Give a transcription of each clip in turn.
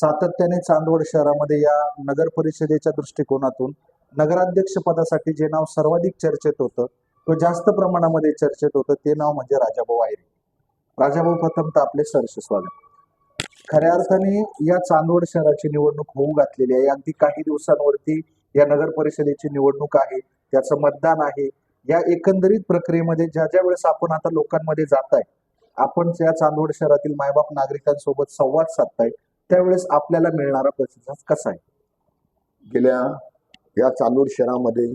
सातत्याने चांदवड शहरामध्ये या नगर परिषदेच्या दृष्टिकोनातून नगराध्यक्ष पदासाठी जे नाव सर्वाधिक चर्चेत होतं किंवा जास्त प्रमाणामध्ये चर्चेत होतं ते नाव म्हणजे राजाभाऊ आयरे. राजाभाऊ प्रथमतः आपले सहर्ष स्वागत. खऱ्या अर्थाने या चांदवड शहराची निवडणूक होऊ घातलेली आहे. अगदी काही दिवसांवरती या नगर परिषदेची निवडणूक आहे. त्याचं मतदान आहे. या एकंदरीत प्रक्रियेमध्ये ज्या ज्या वेळेस आपण आता लोकांमध्ये जात आहे आपण या चांदवड शहरातील मायबाप नागरिकांसोबत संवाद साधताय त्यावेळेस आपल्याला मिळणारा प्रतिसाद कसा आहे? गेल्या या चांदूर शहरामध्ये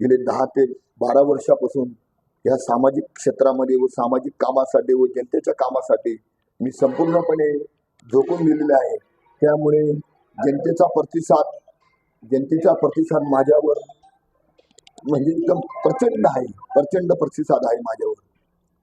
गेले दहा ते बारा वर्षापासून या सामाजिक क्षेत्रामध्ये व सामाजिक कामासाठी व जनतेच्या कामासाठी मी संपूर्णपणे झोकून दिलेले आहे. त्यामुळे जनतेचा प्रतिसाद जनतेचा प्रतिसाद माझ्यावर म्हणजे एकदम प्रचंड आहे प्रचंड प्रतिसाद आहे माझ्यावर.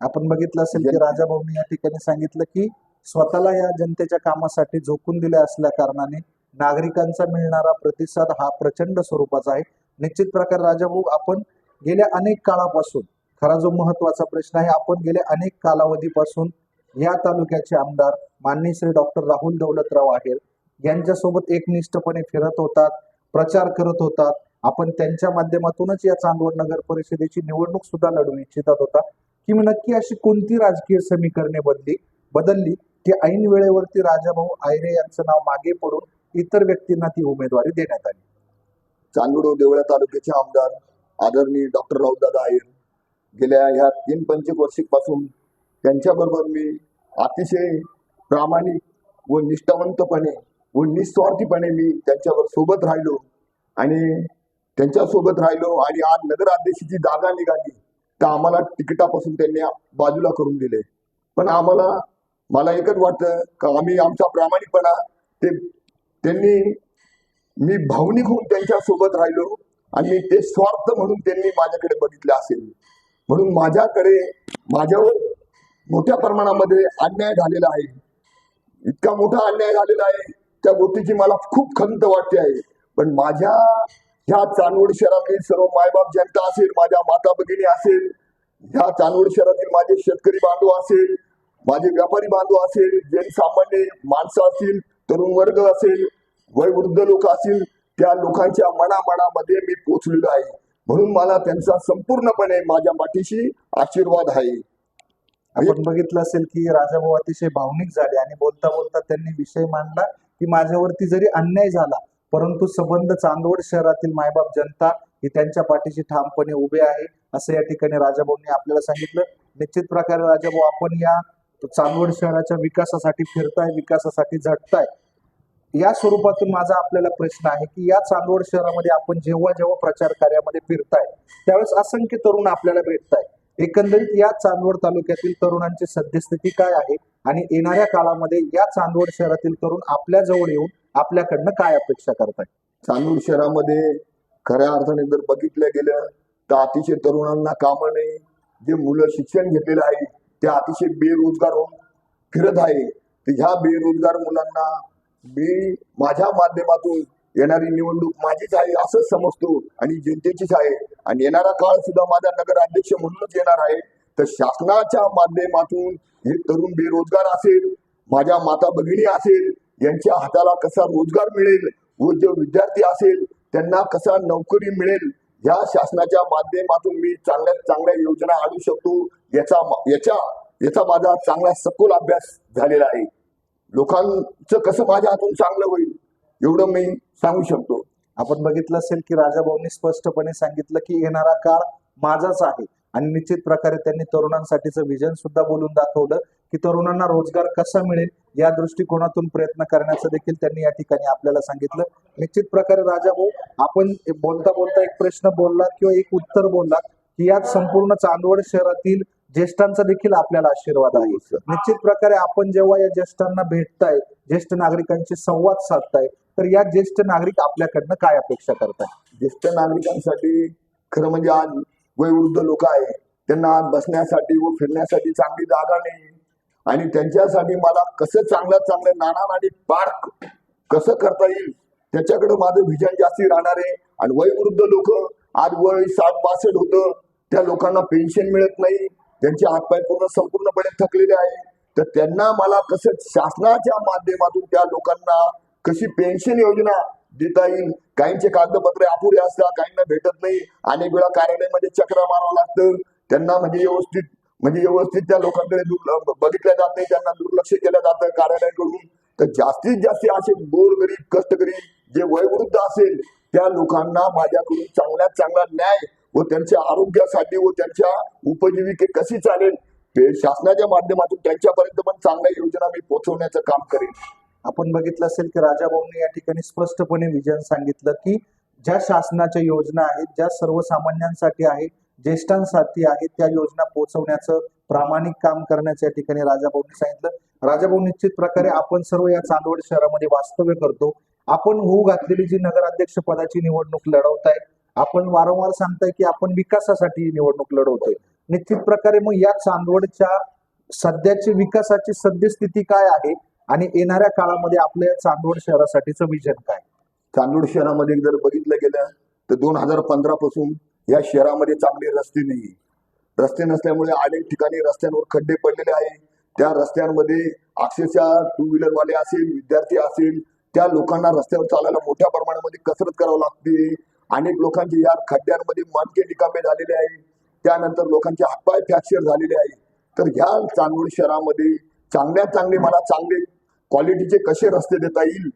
आपण बघितलं असेल की राजाभाऊंनी या ठिकाणी सांगितलं की स्वतःला या जनतेच्या कामासाठी झोकून दिल्या असल्या कारणाने नागरिकांचा मिळणारा प्रतिसाद हा प्रचंड स्वरूपाचा आहे. निश्चित प्रकारे राजाभाऊ आपण गेल्या अनेक काळापासून खरा जो महत्त्वाचा प्रश्न आहे आपण गेल्या अनेक कालावधीपासून या तालुक्याचे आमदार माननीय श्री डॉक्टर राहुल दौलतराव आहेर यांच्यासोबत एकनिष्ठपणे फिरत होतात प्रचार करत होतात. आपण त्यांच्या माध्यमातूनच या चांदवड नगर परिषदेची निवडणूक सुद्धा लढवू इच्छितात होता. की मी नक्की अशी कोणती राजकीय समीकरणे बदली बदलली? की ऐन वेळेवरती राजाभाऊ आयरे यांचं नाव मागे पडून इतर व्यक्तींना ती उमेदवारी देण्यात आली. चांदूर देवळा तालुक्याचे आमदार आदरणीय डॉक्टर राऊतदादा आयर गेल्या ह्या तीन पंचवीस वर्षीपासून त्यांच्याबरोबर मी अतिशय प्रामाणिक व निष्ठावंतपणे व निस्वार्थीपणे मी त्यांच्यावर सोबत राहिलो आणि त्यांच्यासोबत राहिलो आणि आज नगराध्यक्षाची जागा निघाली तर आम्हाला तिकिटापासून त्यांनी बाजूला करून दिले. पण आम्हाला मला एकच वाटतं का आम्ही आमचा प्रामाणिकपणा ते त्यांनी मी भावनिक होऊन त्यांच्यासोबत राहिलो आणि ते स्वार्थ म्हणून त्यांनी माझ्याकडे बघितले असेल. म्हणून माझ्याकडे माझ्यावर मोठ्या प्रमाणामध्ये अन्याय झालेला आहे. इतका मोठा अन्याय झालेला आहे त्या गोष्टीची मला खूप खंत वाटते आहे. पण माझ्या ह्या चांदवड शहरातील सर्व मायबाप जनता असेल माझ्या माता भगिनी असेल ह्या चांदवड शहरातील माझे शेतकरी बांधव असेल माझे व्यापारी बांधव असेल जनसामान्य माणसं असतील तरुण वर्ग असेल वयवृद्ध लोक असतील त्या लोकांच्या मनामनामध्ये मी पोचलेलो आहे. म्हणून मला त्यांचा संपूर्णपणे माझ्या पाठीशी आशीर्वाद आहे. आपण बघितलं असेल की राजाभाऊ अतिशय भावनिक झाले आणि बोलता बोलता त्यांनी विषय मांडला की माझ्यावरती जरी अन्याय झाला परंतु संबंध चांदवड शहरातील मायबाप जनता ही त्यांच्या पाठीशी ठामपणे उभे आहे असं या ठिकाणी राजाभाऊंनी आपल्याला सांगितलं. निश्चित प्रकारे राजाभाऊ आपण या चांदवड शहराच्या विकासासाठी फिरताय विकासासाठी झटताय. या स्वरूपातून माझा आपल्याला प्रश्न आहे की या चांदवड शहरामध्ये आपण जेव्हा जेव्हा प्रचार कार्यामध्ये फिरताय त्यावेळेस असंख्य तरुण आपल्याला भेटताय. एकंदरीत या चांदवड तालुक्यातील तरुणांची सद्यस्थिती काय आहे आणि येणाऱ्या काळामध्ये या चांदवड शहरातील तरुण आपल्या जवळ येऊन आपल्याकडनं काय अपेक्षा करताय? चांदवड शहरामध्ये खऱ्या अर्थाने जर बघितलं गेलं तर अतिशय तरुणांना कामं नाही जे मुलं शिक्षण घेतलेलं आहे ते अतिशय बेरोजगार होऊन फिरत आहे. तर ह्या बेरोजगार मुलांना मी माझ्या माध्यमातून येणारी निवडणूक माझीच आहे असंच समजतो आणि जनतेचीच आहे. आणि येणारा काळ सुद्धा माझा नगराध्यक्ष म्हणूनच येणार आहे. तर शासनाच्या माध्यमातून हे तरुण बेरोजगार असेल माझ्या माता भगिनी असेल यांच्या हाताला कसा रोजगार मिळेल व जो विद्यार्थी असेल त्यांना कसा नोकरी मिळेल या शासनाच्या माध्यमातून मी चांगल्यात चांगल्या योजना आणू शकतो. याचा याच्या याचा माझा चांगला सखोल अभ्यास झालेला आहे. लोकांचं कसं माझ्या हातून चांगलं होईल एवढं मी सांगू शकतो. आपण बघितलं असेल की राजाभाऊंनी स्पष्टपणे सांगितलं की येणारा काळ माझाच आहे. आणि निश्चित प्रकारे त्यांनी तरुणांसाठीचं विजन सुद्धा बोलून दाखवलं की तरुणांना रोजगार कसा मिळेल या दृष्टिकोनातून प्रयत्न करण्याचं देखील त्यांनी या ठिकाणी आपल्याला सांगितलं. निश्चित प्रकारे राजाभाऊ आपण बोलता बोलता एक प्रश्न बोलला किंवा एक उत्तर बोलला की यात संपूर्ण चांदवड शहरातील ज्येष्ठांचा देखील आपल्याला आशीर्वाद आहे. निश्चित प्रकारे आपण जेव्हा या ज्येष्ठांना भेटताय ज्येष्ठ नागरिकांशी संवाद साधताय तर या ज्येष्ठ नागरिक आपल्याकडनं काय अपेक्षा करताय? ज्येष्ठ नागरिकांसाठी खरं म्हणजे आज वयोवृद्ध लोक आहे त्यांना आज बसण्यासाठी व फिरण्यासाठी चांगली जागा नाही. आणि त्यांच्यासाठी मला कसं चांगलं चांगलं नाना नाणी पार्क कसं करता येईल त्याच्याकडे माझं व्हिजन जास्ती राहणार आहे. आणि वयोवृद्ध लोक आज वय साठ पासष्ट होतं त्या लोकांना पेन्शन मिळत नाही. त्यांचे हातपाय पूर्ण संपूर्णपणे थकलेले आहे. तर त्यांना मला कसं शासनाच्या माध्यमातून त्या लोकांना कशी पेन्शन योजना देता येईल? काहींचे कागदपत्रे अपुरे असतात काहींना भेटत नाही. अनेक वेळा कार्यालयामध्ये चक्र मारावं लागतं. त्यांना म्हणजे व्यवस्थित म्हणजे व्यवस्थित त्या लोकांकडे दुर्ल- बघितलं जात नाही. त्यांना दुर्लक्ष केलं जातं कार्यालयाकडून. तर जास्तीत जास्त असे गोरगरीब कष्टकरी जे वयोवृद्ध असेल त्या लोकांना माझ्याकडून चांगल्यात चांगला न्याय व त्यांच्या आरोग्यासाठी व त्यांच्या उपजीविके कशी चालेल ते शासनाच्या माध्यमातून त्यांच्यापर्यंत पण चांगल्या योजना मी पोहोचवण्याचं काम करेन. आपण बघितलं असेल की राजाभाऊंनी या ठिकाणी स्पष्टपणे विजन सांगितलं की ज्या शासनाच्या योजना आहेत ज्या सर्वसामान्यांसाठी आहेत ज्येष्ठांसाठी आहेत त्या योजना पोहोचवण्याचं प्रामाणिक काम करण्याचं या ठिकाणी राजाभाऊंनी सांगितलं. राजाभाऊ निश्चित प्रकारे आपण सर्व या चांदवड शहरामध्ये वास्तव्य करतो. आपण होऊ घातलेली जी नगराध्यक्ष पदाची निवडणूक लढवत आहे आपण वारंवार सांगताय की आपण विकासासाठी निवडणूक लढवतोय. निश्चित प्रकारे मग या चांदवडच्या सध्याची विकासाची सद्यस्थिती काय आहे आणि येणाऱ्या काळामध्ये आपल्या चांदवड शहरासाठीचं विजन काय? चांदवड शहरामध्ये जर बघितलं गेलं तर दोन हजार पंधरा पासून या शहरामध्ये चांगले रस्ते नाही रस्ते नसल्यामुळे अनेक ठिकाणी रस्त्यांवर खड्डे पडलेले आहे. त्या रस्त्यांमध्ये अक्षरशः टू व्हीलर वाले असेल विद्यार्थी असेल त्या लोकांना रस्त्यावर चालायला मोठ्या प्रमाणामध्ये कसरत करावी लागते. अनेक लोकांचे या खड्ड्यांमध्ये मनके निकामे झालेले आहे. त्यानंतर लोकांचे हातपाय फ्रॅक्चर झालेले आहे. तर ह्या चांदवड शहरामध्ये चांगल्यात चांगले मला चांगले क्वालिटीचे कसे रस्ते देता येईल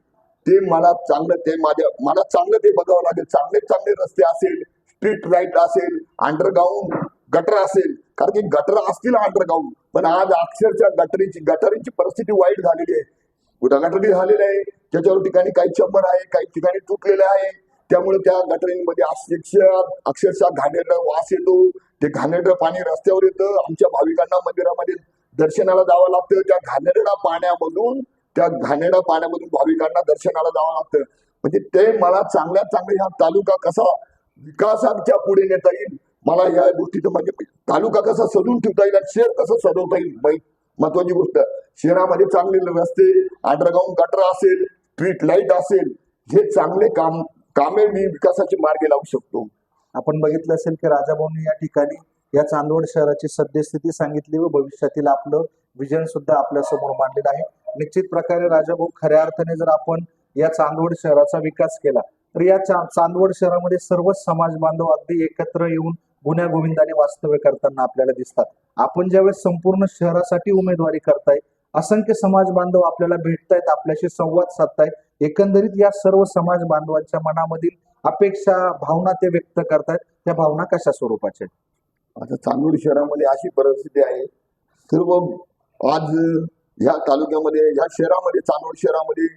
ते मला चांगलं ते माझ्या मला चांगलं ते बघावं लागेल. चांगले चांगले रस्ते असेल स्ट्रीट लाइट असेल अंडरग्राऊंड गटर असेल. कारण की गटर असतील अंडरग्राऊंड पण आज अक्षरशः गटरीची गटरीची परिस्थिती वाईट झालेली आहे. गटरी झालेली आहे. त्याच्यावर ठिकाणी काही चंबर आहे काही ठिकाणी तुटलेले आहे. त्यामुळे त्या गटरींमध्ये अक्षरशः अक्षरशः घाणेरडा वास येतो. ते घाणेरडं पाणी रस्त्यावर येतं. आमच्या भाविकांना मंदिरामध्ये दर्शनाला जावं लागतं. त्या घाणेरड्या पाण्यामधून त्या घाणेरड्या पाण्यामधून भाविकांना दर्शनाला जावं लागतं. म्हणजे ते मला चांगल्यात चांगले हा तालुका कसा विकासाच्या पुढे नेता येईल मला या गोष्टीचं म्हणजे तालुका कसा सजून ठेवता येईल आणि शहर कसं सजवता येईल महत्वाची गोष्ट. शहरामध्ये चांगले रस्ते अंडरग्राऊंड गटर असेल स्ट्रीट लाइट असेल हे चांगले काम कामे मी विकासाचे मार्गे लावू शकतो. आपण बघितलं असेल की राजाभाऊंनी या ठिकाणी या चांदवड शहराची सद्यस्थिती सांगितली व भविष्यातील आपलं विजन सुद्धा आपल्यासमोर मांडलेलं आहे. निश्चित प्रकारे राजाभाऊ खऱ्या अर्थाने जर आपण या चांदवड शहराचा विकास केला तर या चांदवड शहरामध्ये सर्वच समाज बांधव अगदी एकत्र येऊन गुन्ह्या गोविंदाने वास्तव्य करताना आपल्याला दिसतात. आपण ज्यावेळेस संपूर्ण शहरासाठी उमेदवारी करताय असंख्य समाज बांधव आपल्याला भेटतायत आपल्याशी संवाद साधतायत. एकंदरीत या सर्व समाज बांधवांच्या मनामधील अपेक्षा भावना ते व्यक्त करतायत. त्या भावना कशा स्वरूपाच्या आहेत? आता चांदूर शहरामध्ये अशी परिस्थिती आहे. सर्व आज ह्या तालुक्यामध्ये ह्या शहरामध्ये चांदूर शहरामध्ये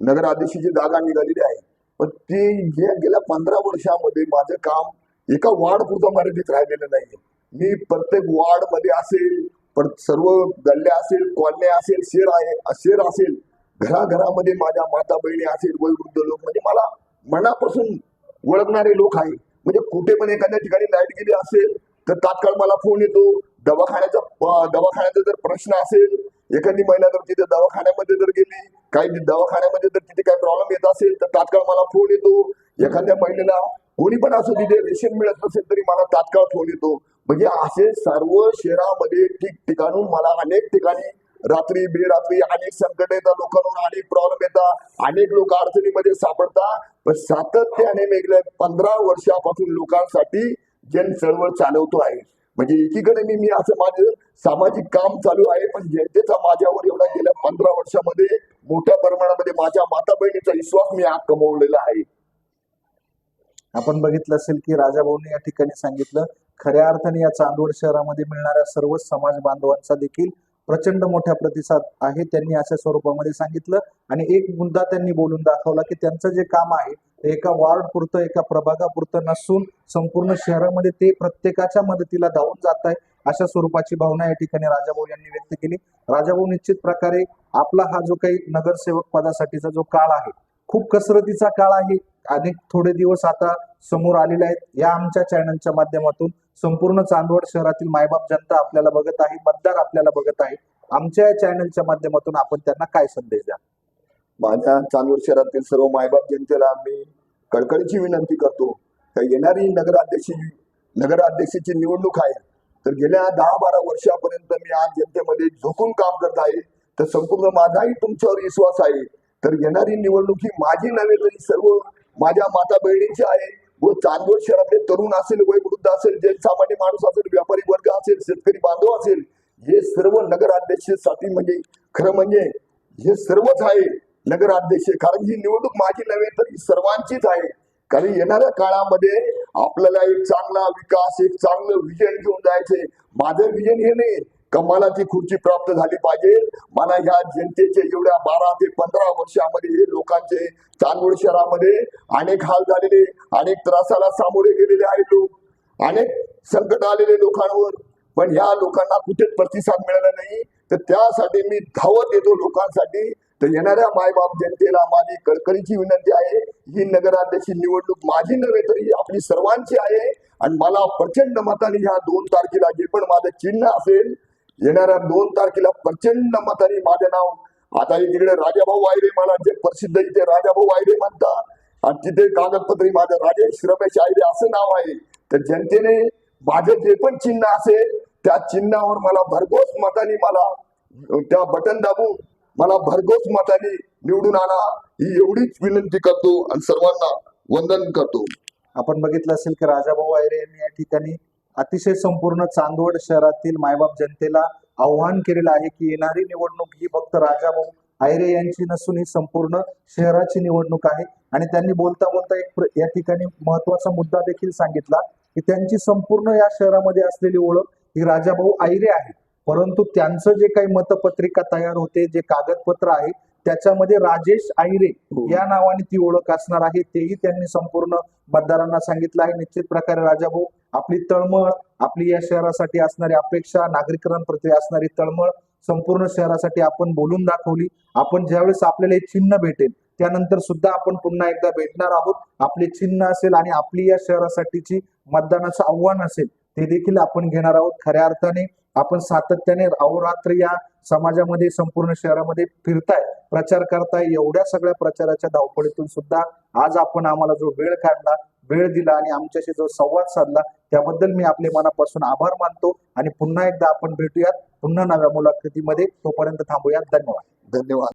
नगराध्यक्षाची जागा निघालेली आहे. पण ती जे गेल्या पंधरा वर्षामध्ये माझं काम एका वार्ड पुरतं मर्यादित राहिलेलं नाही मी प्रत्येक वार्डमध्ये असेल पण सर्व गल्ल्या असेल कॉलन्या असेल शेर आहे शेर असेल घराघरामध्ये माझ्या माता बहिणी असेल वयोवृद्ध लोक म्हणजे मला मनापासून ओळखणारे लोक आहे. म्हणजे कुठे पण एखाद्या ठिकाणी लाइट गेली असेल तर तात्काळ मला फोन येतो. दवाखान्याचा दवाखान्याचा जर प्रश्न असेल एखादी महिला जर तिथे दवाखान्यामध्ये जर गेली काही दवाखान्यामध्ये जर तिथे काही प्रॉब्लेम येत असेल तर तात्काळ मला फोन येतो. एखाद्या महिलेला कोणी पण असो तिथे रेशन मिळत नसेल तरी मला तात्काळ फोन येतो. म्हणजे असे सर्व शहरामध्ये ठिकठिकाणून मला अनेक ठिकाणी रात्री बेरात्री अनेक संकट येतात लोकांवर अनेक प्रॉब्लेम येतात अनेक लोक अडचणीमध्ये सापडतात पण सातत्याने मी पंधरा वर्षापासून लोकांसाठी जन चळवळ चालवतो आहे. म्हणजे एकीकडे मी मी असं माझं सामाजिक काम चालू आहे पण जनतेचा माझ्यावर एवढा गेल्या पंधरा वर्षामध्ये मोठ्या प्रमाणामध्ये माझ्या माता बहिणीचा विश्वास मी आज कमवलेला आहे. आपण बघितलं असेल की राजाभाऊने या ठिकाणी सांगितलं खऱ्या अर्थाने या चांदवड शहरामध्ये मिळणाऱ्या सर्व समाज बांधवांचा देखील प्रचंड मोठ्या प्रतिसाद आहे त्यांनी अशा स्वरूपामध्ये सांगितलं. आणि एक मुद्दा त्यांनी बोलून दाखवला की त्यांचं जे काम आहे ते एका वार्ड पुरतं एका प्रभागापुरतं नसून संपूर्ण शहरामध्ये ते प्रत्येकाच्या मदतीला धावून जात आहे अशा स्वरूपाची भावना या ठिकाणी राजाभाऊ यांनी व्यक्त केली. राजाभाऊ निश्चित प्रकारे आपला हा जो काही नगरसेवक पदासाठीचा जो काळ आहे खूप कसरतीचा काळ आहे. अनेक थोडे दिवस आता समोर आलेले आहेत. या आमच्या चॅनलच्या माध्यमातून संपूर्ण चांदवड शहरातील मायबाप जनता आपल्याला बघत आहे मतदार आपल्याला बघत आहे. आमच्या या चॅनलच्या माध्यमातून आपण त्यांना काय संदेश द्या माझ्या चांदवड शहरातील सर्व मायबाप जनतेला मी कळकळीची विनंती करतो का येणारी नगराध्यक्ष नगराध्यक्षाची निवडणूक आहे तर गेल्या दहा बारा वर्षापर्यंत मी आज जनतेमध्ये झोकून काम करत आहे. तर संपूर्ण माझाही तुमच्यावर विश्वास आहे. तर येणारी निवडणूक ही माझी नव्हे तरी सर्व माझ्या माता बहिणींची आहे. व चांदवड शहरातले तरुण असेल वयवृद्ध असेल जे सामान्य माणूस असेल व्यापारी वर्ग असेल शेतकरी बांधव असेल हे सर्व नगराध्यक्षसाठी म्हणजे खरं म्हणजे हे सर्वच आहे नगराध्यक्ष. कारण ही निवडणूक माझी नव्हे तर ही सर्वांचीच आहे. कारण येणाऱ्या काळामध्ये आपल्याला एक चांगला विकास एक चांगलं विजन घेऊन जायचे माझं विजन हे नाही कमालाची खुर्ची प्राप्त झाली पाहिजे. मला ह्या जनतेचे एवढ्या बारा ते पंधरा वर्षामध्ये हे लोकांचे चांदवड शहरामध्ये अनेक हाल झालेले अनेक त्रासाला सामोरे गेलेले आहेत लोक. अनेक संकट आलेले लोकांवर. पण ह्या लोकांना कुठेच प्रतिसाद मिळाला नाही. तर त्यासाठी मी धावत येतो लोकांसाठी. तर येणाऱ्या मायबाप जनतेला माझी कळकळीची विनंती आहे. ही नगराध्यक्ष निवडणूक माझी नव्हे तरी आपली सर्वांची आहे. आणि मला प्रचंड मताने ह्या दोन तारखेला जे पण माझं चिन्ह असेल येणाऱ्या दोन तारखेला प्रचंड मताने माझ्या नाव. आता तिकडे राजाभाऊ आयरे मला जे प्रसिद्ध इथे राजाभाऊ आयरे म्हणतात. आणि तिथे कागदपत्री माझं राजेश रमेश आयरे असं नाव आहे. तर जनतेने माझं जे पण चिन्ह असेल त्या चिन्हावर मला भरघोस मताने मला त्या बटन दाबून मला भरघोस मताने निवडून आणा. ही एवढीच विनंती करतो आणि सर्वांना वंदन करतो. आपण बघितलं असेल की राजाभाऊ आयरे यांनी या ठिकाणी अतिशय संपूर्ण चांदवड शहरातील मायबाप जनतेला आव्हान केलेलं आहे की येणारी निवडणूक ही फक्त राजाभाऊ आयरे यांची नसून ही संपूर्ण शहराची निवडणूक आहे. आणि त्यांनी बोलता बोलता एक या ठिकाणी महत्त्वाचा मुद्दा देखील सांगितला की त्यांची संपूर्ण या शहरामध्ये असलेली ओळख ही राजाभाऊ आयरे आहे. परंतु त्यांचं जे काही मतपत्रिका तयार होते जे कागदपत्र आहे त्याच्यामध्ये राजेश आयरे या नावाने ती ओळख असणार आहे तेही त्यांनी संपूर्ण मतदारांना सांगितलं आहे. निश्चित प्रकारे राजाभाऊ आपली तळमळ आपली या शहरासाठी असणारी अपेक्षा नागरिकांप्रती असणारी तळमळ संपूर्ण शहरासाठी आपण बोलून दाखवली. आपण ज्यावेळेस आपल्याला हे चिन्ह भेटेल त्यानंतर सुद्धा आपण पुन्हा एकदा भेटणार आहोत. आपले चिन्ह असेल आणि आपली या शहरासाठीची मतदानाचं आव्हान असेल ते देखील आपण घेणार आहोत खऱ्या अर्थाने. आपण सातत्याने अहोरात्र या समाजामध्ये संपूर्ण शहरामध्ये फिरताय प्रचार करताय. एवढ्या सगळ्या प्रचाराच्या धावपळीतून सुद्धा आज आपण आम्हाला जो वेळ काढला वेळ दिला आणि आमच्याशी जो संवाद साधला त्याबद्दल मी आपले मनापासून आभार मानतो आणि पुन्हा एकदा आपण भेटूयात पुन्हा नव्या मुलाखतीमध्ये. तोपर्यंत थांबूयात. धन्यवाद. धन्यवाद.